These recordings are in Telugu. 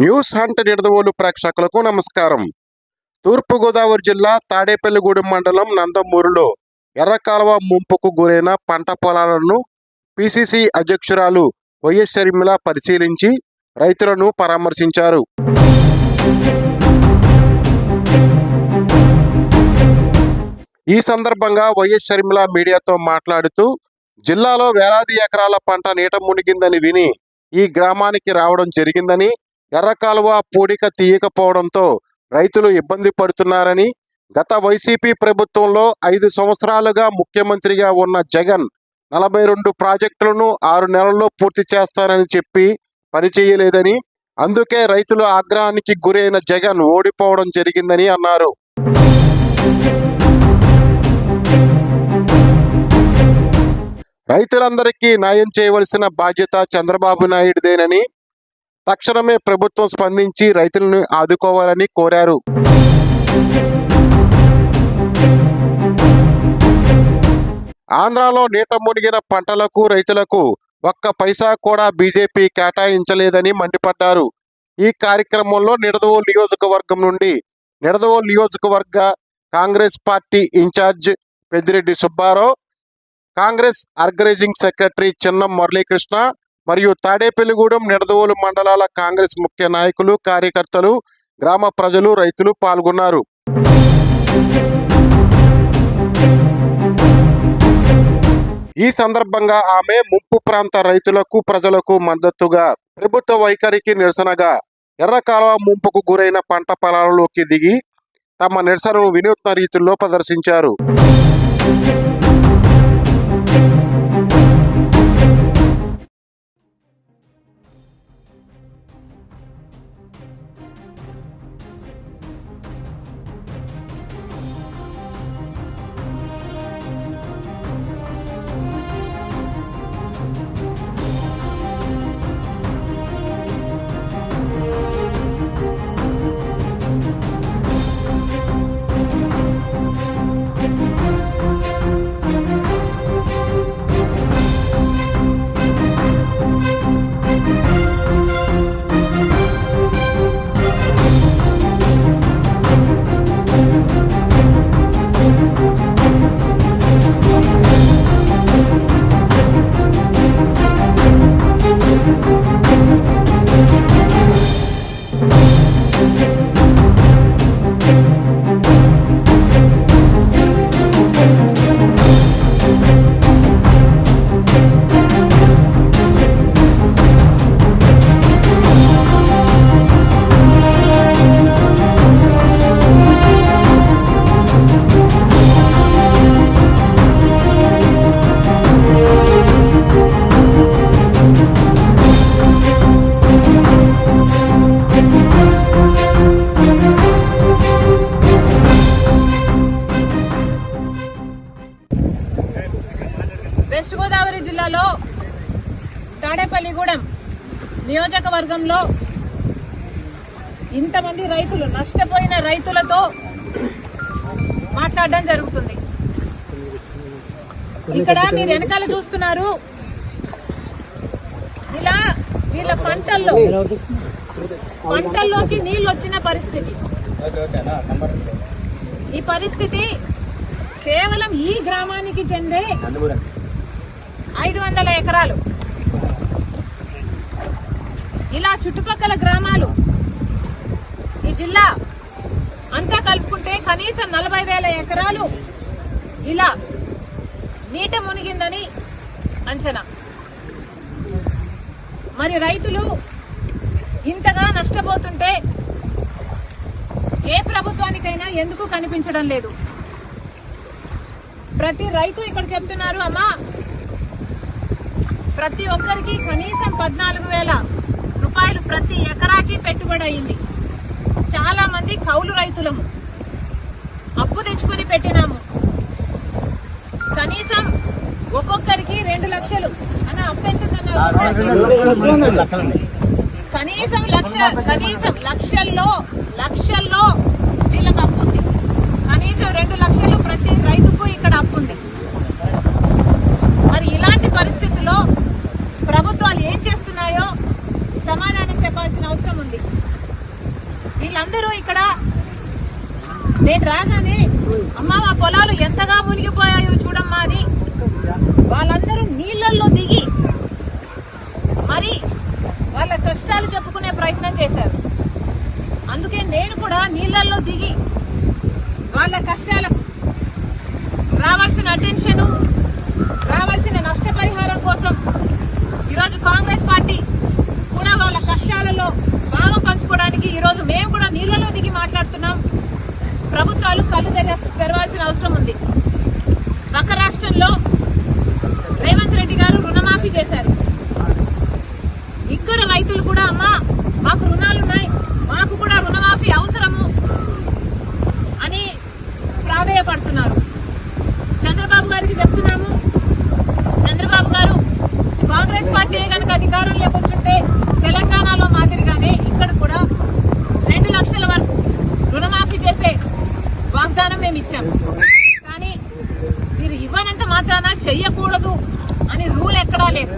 న్యూస్ హంట్ నిడదవోలు ప్రేక్షకులకు నమస్కారం. తూర్పుగోదావరి జిల్లా తాడేపల్లిగూడెం మండలం నందమూరులో ఎర్రకాలువ ముంపుకు గురైన పంట పొలాలను పిసిసి అధ్యక్షురాలు వైఎస్ షర్మిల పరిశీలించి రైతులను పరామర్శించారు. ఈ సందర్భంగా వైఎస్ షర్మిల మీడియాతో మాట్లాడుతూ జిల్లాలో వేలాది ఎకరాల పంట నీట మునిగిందని విని ఈ గ్రామానికి రావడం జరిగిందని ఎర్రకాలువ పూడిక తీయకపోవడంతో రైతులు ఇబ్బంది పడుతున్నారని గత వైసీపీ ప్రభుత్వంలో ఐదు సంవత్సరాలుగా ముఖ్యమంత్రిగా ఉన్న జగన్ నలభై రెండు ప్రాజెక్టులను ఆరు నెలల్లో పూర్తి చేస్తానని చెప్పి పనిచేయలేదని అందుకే రైతుల ఆగ్రహానికి గురైన జగన్ ఓడిపోవడం జరిగిందని అన్నారు. రైతులందరికీ న్యాయం చేయవలసిన బాధ్యత చంద్రబాబు నాయుడుదేనని తక్షణమే ప్రభుత్వం స్పందించి రైతులను ఆదుకోవాలని కోరారు. ఆంధ్రాలో నీట మునిగిన పంటలకు రైతులకు ఒక్క పైసా కూడా బీజేపీ కేటాయించలేదని మండిపడ్డారు. ఈ కార్యక్రమంలో నిడదవోలు నియోజకవర్గం నుండి నిడదవోలు నియోజకవర్గ Congress party in-charge Peddireddy Subbarao Congress organising secretary Chinnam Muralikrishna మరియు తాడేపల్లిగూడెం నిడదవోలు మండలాల కాంగ్రెస్ ముఖ్య నాయకులు కార్యకర్తలు గ్రామ ప్రజలు రైతులు పాల్గొన్నారు. ఈ సందర్భంగా ఆమె ముంపు ప్రాంత రైతులకు ప్రజలకు మద్దతుగా ప్రభుత్వ వైఖరికి నిరసనగా ఎర్రకాలువ ముంపుకు గురైన పంట పొలాలలోకి దిగి తమ నిరసనను వినూత్న రీతుల్లో ప్రదర్శించారు. ఇంతమంది రైతులు నష్టపోయిన రైతులతో మాట్లాడడం జరుగుతుంది. ఇక్కడ మీరు వెనకాల చూస్తున్నారు. ఇలా వీళ్ళ పంటల్లో పంటల్లోకి నీళ్ళు వచ్చిన పరిస్థితి. ఈ పరిస్థితి కేవలం ఈ గ్రామానికి చెందే ఐదు వందల ఎకరాలు. ఇలా చుట్టుపక్కల గ్రామాలు ఈ జిల్లా అంతా కలుపుకుంటే కనీసం నలభై వేల ఎకరాలు ఇలా నీట మునిగిందని అంచనా. మరి రైతులు ఇంతగా నష్టపోతుంటే ఏ ప్రభుత్వానికైనా ఎందుకు కనిపించడం లేదు? ప్రతి రైతు ఇక్కడ చెప్తున్నారు అమ్మా ప్రతి ఒక్కరికి కనీసం పద్నాలుగు వేల రూపాయలు ప్రతి ఎకరాకి పెట్టుబడి అయింది. చాలా మంది కౌలు రైతులము. అప్పు తెచ్చుకుని పెట్టినాము. కనీసం ఒక్కొక్కరికి రెండు లక్షలు. అన్న అప్పు ఎంత కనీసం లక్ష కనీసం లక్షల్లో లక్షల్లో వీళ్ళకి అప్పు ఉంది. కనీసం రెండు లక్షలు ప్రతి రైతుకు ఇక్కడ అప్పు ఉంది. మరి ఇలాంటి పరిస్థితుల్లో ప్రభుత్వాలు ఏం చేస్తున్నాయో సమాధానం చెప్పాల్సిన అవసరం ఉంది. వీళ్ళందరూ ఇక్కడ నేను రాగానే అమ్మ మా పొలాలు ఎంతగా మునిగిపోయాయో చూడమ్మా అని వాళ్ళందరూ నీళ్ళల్లో దిగి మరి వాళ్ళ కష్టాలు చెప్పుకునే ప్రయత్నం చేశారు. అందుకే నేను కూడా నీళ్ళల్లో దిగి వాళ్ళ కష్టాలకు రావాల్సిన అటెన్షను రావాల్సిన నష్టపరిహారం కోసం ఈరోజు కాంగ్రెస్ పార్టీ కూడా వాళ్ళ కష్టాలలో భాగం పంచుకోవడానికి ఈరోజు మేము కూడా నీళ్ళలో దిగి మాట్లాడుతున్నాం. ప్రభుత్వాలు కళ్ళు తెర తెరవాల్సిన అవసరం ఉంది. పక్క రాష్ట్రంలో రేవంత్ రెడ్డి గారు రుణమాఫీ చేశారు. ఇక్కడ రైతులు కూడా అమ్మా మాకు రుణాలు ఉన్నాయి మాకు కూడా రుణమాఫీ అవసరము అని ప్రాధేయపడుతున్నారు. చంద్రబాబు గారికి చెప్తున్నాము. చంద్రబాబు గారు కాంగ్రెస్ పార్టీ కనుక అధికారం లేకుంటుంటే తెలంగాణలో మాదిరిగానే ఇక్కడ కూడా రెండు లక్షల వరకు రుణమాఫీ చేసే వాగ్దానం మేము ఇచ్చాం కానీ మీరు ఇవ్వనంత మాత్రాన చెయ్యకూడదు అని రూల్ ఎక్కడా లేదు.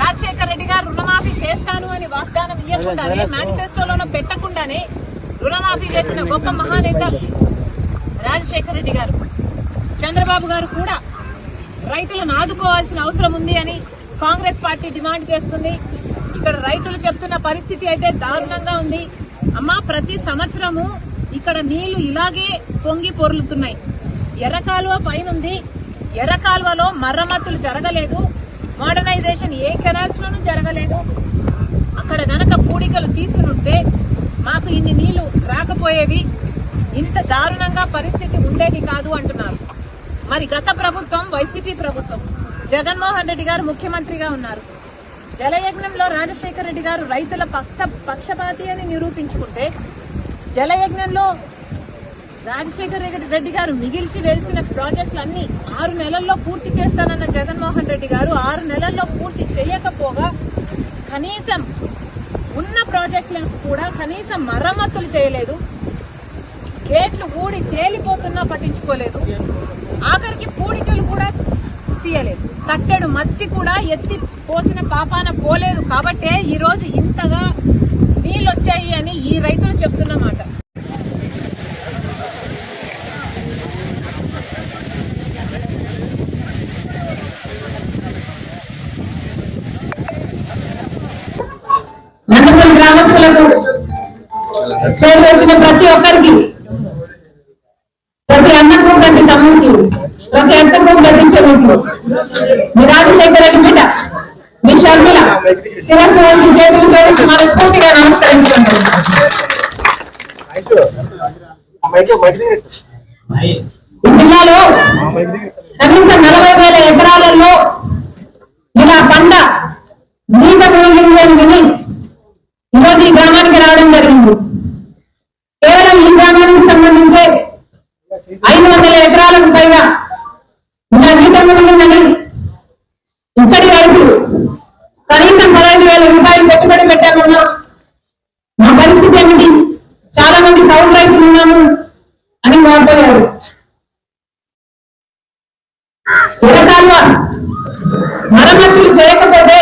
రాజశేఖర రెడ్డి గారు రుణమాఫీ చేస్తాను అని వాగ్దానం ఇవ్వకుండానే మేనిఫెస్టోలోనూ పెట్టకుండానే రుణమాఫీ చేసిన గొప్ప మహానేత రాజశేఖర రెడ్డి గారు. చంద్రబాబు గారు కూడా రైతులను ఆదుకోవాల్సిన అవసరం ఉంది అని కాంగ్రెస్ పార్టీ డిమాండ్ చేస్తుంది. ఇక్కడ రైతులు చెప్తున్న పరిస్థితి అయితే దారుణంగా ఉంది. అమ్మా ప్రతి సంవత్సరము ఇక్కడ నీళ్ళు ఇలాగే పొంగి పొర్లుతున్నాయి. ఎర్ర కాలువ పైనుంది. ఎర్ర కాలువలో మరమ్మతులు జరగలేదు. మోడర్నైజేషన్ ఏ కెనాల్స్ లోనూ జరగలేదు. అక్కడ గనక పూడికలు తీసునుంటే మాకు ఇన్ని నీళ్ళు రాకపోయేవి. ఇంత దారుణంగా పరిస్థితి ఉండేది కాదు అంటున్నారు. మరి గత ప్రభుత్వం వైసీపీ ప్రభుత్వం జగన్మోహన్ రెడ్డి గారు ముఖ్యమంత్రిగా ఉన్నారు. జలయజ్ఞంలో రాజశేఖర రెడ్డి గారు రైతుల పక్ష పక్షపాతి అని నిరూపించుకుంటే జలయజ్ఞంలో రాజశేఖర రెడ్డి గారు మిగిల్చి వేసిన ప్రాజెక్టులన్నీ ఆరు నెలల్లో పూర్తి చేస్తానన్న జగన్మోహన్ రెడ్డి గారు ఆరు నెలల్లో పూర్తి చేయకపోగా కనీసం ఉన్న ప్రాజెక్టులకు కూడా కనీసం మరమ్మతులు చేయలేదు. గేట్లు ఊడి తేలిపోతున్నా పట్టించుకోలేదు. ఆఖరికి పూడికలు కూడా తీయలేదు. కట్టెడు మత్తి కూడా ఎత్తి పోసిన పాపాన పోలేదు కాబట్టే ఈరోజు ఇంతగా నీళ్ళు వచ్చాయి అని ఈ రైతులు చెప్తున్నమాట గ్రామస్తులకు చేరు ప్రతి ఒక్కరికి ప్రతి అన్నకు ప్రతి తమ్ముడికి ప్రతి అక్కకు ప్రతి చెల్లికి మీ రాజశేఖర రెడ్డి బిడ్డ మీ షర్మిల శిరస్సు వచ్చి చేతులు జోడించి మనస్ఫూర్తిగా నమస్కరించుకుంటాం ఈ జిల్లాలో కనీసం నలభై వేల ఎకరాలలో ఇలా పంట నీట మునిగిందని విని ఈరోజు ఈ గ్రామానికి రావడం జరిగింది. కేవలం ఈ గ్రామానికి సంబంధించే ఐదు వందల ఎకరాలకు పైగా ఇలా నీట మునిగిందని ఇక్కడి రైతులు కనీసం పదహైదు వేల రూపాయలు పెట్టుబడి పెట్టామన్నా మా పరిస్థితి ఏమిటి? చాలా మంది టౌన్ రైతులు ఉన్నాము అని మాట్లాడారు ఎరకాల మరమ్మతులు చేయకపోతే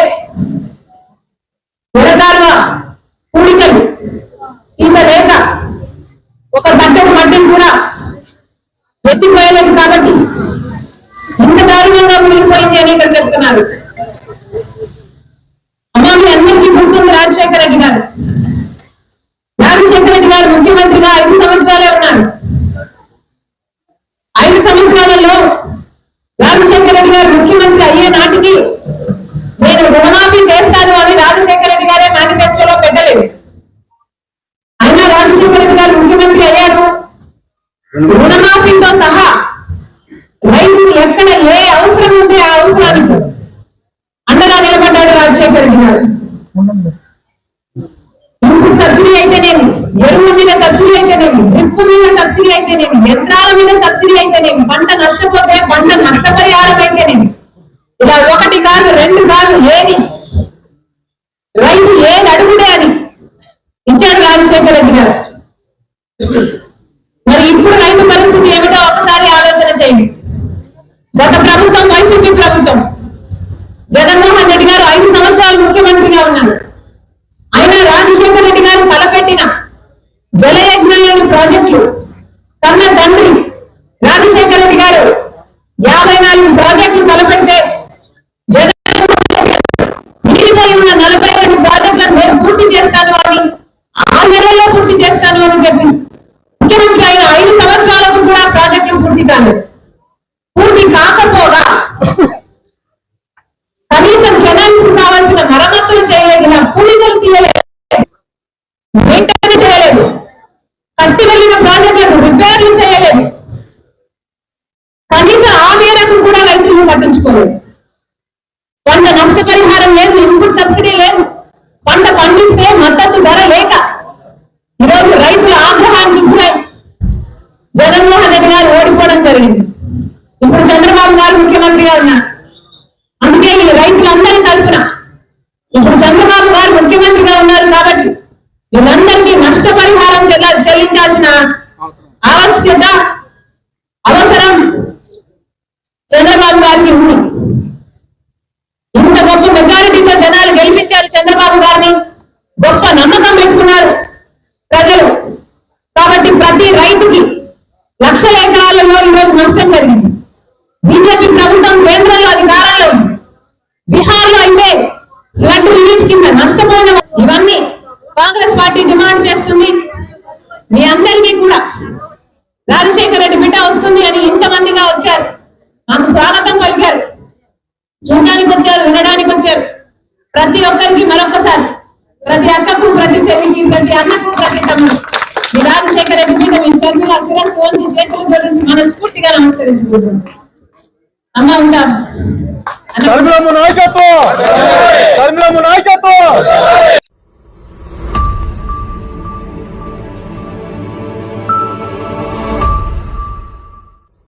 రాజశేఖర రెడ్డి గారు ముఖ్యమంత్రిగా ఐదు సంవత్సరాలే ఉన్నాడు ఐదు సంవత్సరాలలో రాజశేఖర రెడ్డి గారు ముఖ్యమంత్రి అయ్యే నాటికి నేను రుణమాఫీ చేస్తాను అని రాజశేఖర రెడ్డి గారే మేనిఫెస్టోలో పెట్టలేదు. అయినా రాజశేఖర రెడ్డి గారు ముఖ్యమంత్రి అయ్యారు. రుణమాఫీతో సహా రైతులు ఎక్కడ ఏ అవసరం ఉంటే ఆ అవసరానికి అండగా నిలబడ్డాడు రాజశేఖర రెడ్డి గారు. అయితేనేమి? ఎరువుల మీద సబ్సిడీ అయితేనేమి? డ్రిప్ మీద సబ్సిడీ అయితేనేమి? యంత్రాల మీద సబ్సిడీ అయితేనేమి? పంట నష్టపోతే పంట నష్టపరిహారం అయితేనేమి? ఇలా ఒకటి కాదు రెండు కాదు ఏది? రైతు ఏది అడుగుదే అని ఇచ్చాడు రాజశేఖర రెడ్డి గారు మరి ఇప్పుడు రైతు పరిస్థితి ఏమిటో ఒకసారి ఆలోచన చేయండి గత ప్రభుత్వం వైసీపీ ప్రభుత్వం జగన్మోహన్ రెడ్డి గారు ఐదు సంవత్సరాలు ముఖ్యమంత్రిగా ఉన్నారు అయినా రాజశేఖర రెడ్డి గారు తలపెట్టిన పూర్తి చేస్తాను అని చెప్పి ముఖ్యమంత్రి అయిన ఐదు సంవత్సరాలకు కూడా ప్రాజెక్టులు పూర్తి కాలేదు పూర్తి కాకపోగా కనీసం కెనాల్స్ కావాల్సిన మరమ్మతులు చేయలేదు ఇలా పూలికలు తీయలేదు మెయింటైన్ చేయలేదు కట్టి వెళ్ళిన ప్రాజెక్టులకు రిపేర్లు చేయలేదు కనీసం ఆ మేరకు కూడా రైతులను పట్టించుకోలేదు పంట నష్టపరిహారం లేదు ఇన్పుట్ సబ్సిడీ లేదు పంట పండిస్తే మద్దతు ధర లేక ఈరోజు రైతుల ఆగ్రహానికి గురై జగన్మోహన్ రెడ్డి గారు ఓడిపోవడం జరిగింది ఇప్పుడు చంద్రబాబు గారు ఉన్నారు. అందుకే ఈ రైతులందరి తరఫున ఇప్పుడు చంద్రబాబు గారు ముఖ్యమంత్రిగా ఉన్నారు కాబట్టి వీళ్ళందరికీ నష్టపరిహారం చెల్ల- చెల్లించాల్సిన ఆవశ్యత అవసరం చంద్రబాబు గారికి ఉంది. ఇంత గొప్ప మెజారిటీతో జనాలు గెలిపించారు చంద్రబాబు గారిని. గొప్ప నమ్మకం పెట్టుకున్నారు ప్రజలు. కాబట్టి ప్రతి రైతుకి లక్షల ఎకరాలలో ఈరోజు నష్టం జరిగింది. బీజేపీ ప్రభుత్వం కేంద్రంలో అధికారంలో. ఉంది బీహార్లో అయితే ఫ్లడ్ రిలీఫ్ కింద నష్టపోయిన ఇవన్నీ కాంగ్రెస్ పార్టీ డిమాండ్ చేస్తుంది. మీ అందరికీ కూడా. రాజశేఖర రెడ్డి బిడ్డ వస్తుంది అని ఇంతమందిగా వచ్చారు. మాకు స్వాగతం పలికారు. చూడడానికి వచ్చారు వినడానికి వచ్చారు. ప్రతి ఒక్కరికి మరొకసారి ప్రతి అక్కకు ప్రతి చెల్లికి ప్రతి అన్నకు ప్రతి తమ్ముడు మీ రాజశేఖర రెడ్డి బిడ్డ మీ తరఫున శిరస్సు వంచి చేతులు జోడించి మనస్ఫూర్తిగా నమస్కరించుకుంటున్నాం. అమ్మ ఉంటాం సర్మిలమ్మ నాయకత్వం సర్మిలమ్మ నాయకత్వం